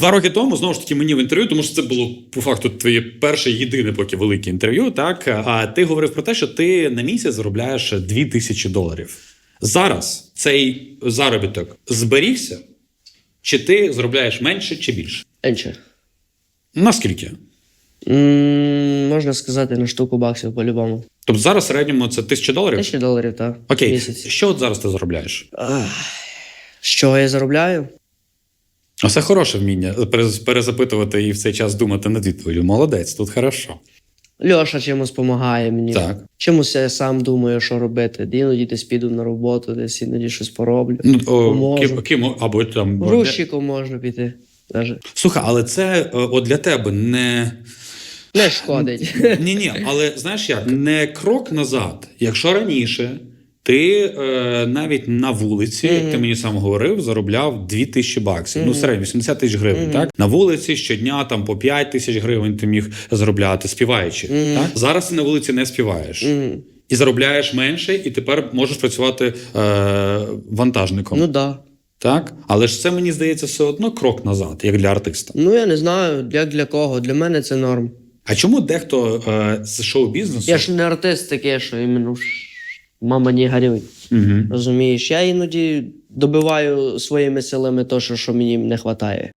Два роки тому знову ж таки мені в інтерв'ю, тому що це було по факту твоє перше єдине поки велике інтерв'ю. Так а ти говорив про те, що ти на місяць заробляєш 2 тисячі доларів. Зараз цей заробіток зберігся, чи ти заробляєш менше чи більше? Менше. Наскільки? М, Можна сказати, на штуку баксів по-любому. Тобто зараз в середньому це тисяча доларів? Тисячі доларів, так. Окей, Місяць. що от зараз ти заробляєш? Ах, Що я заробляю? А це хороше вміння перезапитувати і в цей час думати над відповіддю. Молодець, тут хорошо. Льоша чимось допомагає мені. Так. Чимось я сам думаю, що робити. Іноді десь піду на роботу, десь іноді щось пороблю. Ну, о, ким, ким, або там Грузчиком можна піти. Слухай, але це е, от для тебе не. Не шкодить. Ні, ні, але знаєш як? Не крок назад. Якщо раніше ти е, навіть на вулиці, як ти мені сам говорив, заробляв 2 тисячі баксів. Ну, середньо 80 тисяч гривень. Так на вулиці щодня там по 5 тисяч гривень ти міг заробляти, співаючи. Так зараз ти на вулиці не співаєш. Мгм. І заробляєш менше, і тепер можеш працювати е, вантажником. Ну да. Так? Але ж це мені здається все одно крок назад, як для артиста. Ну я не знаю, як для кого. Для мене це норм. А чому дехто е, з шоу-бізнесу Я ж не артист такий, що іменно мама не горюй. Угу. Розумієш? Я іноді добиваю своїми силами те, що, що мені не вистачає.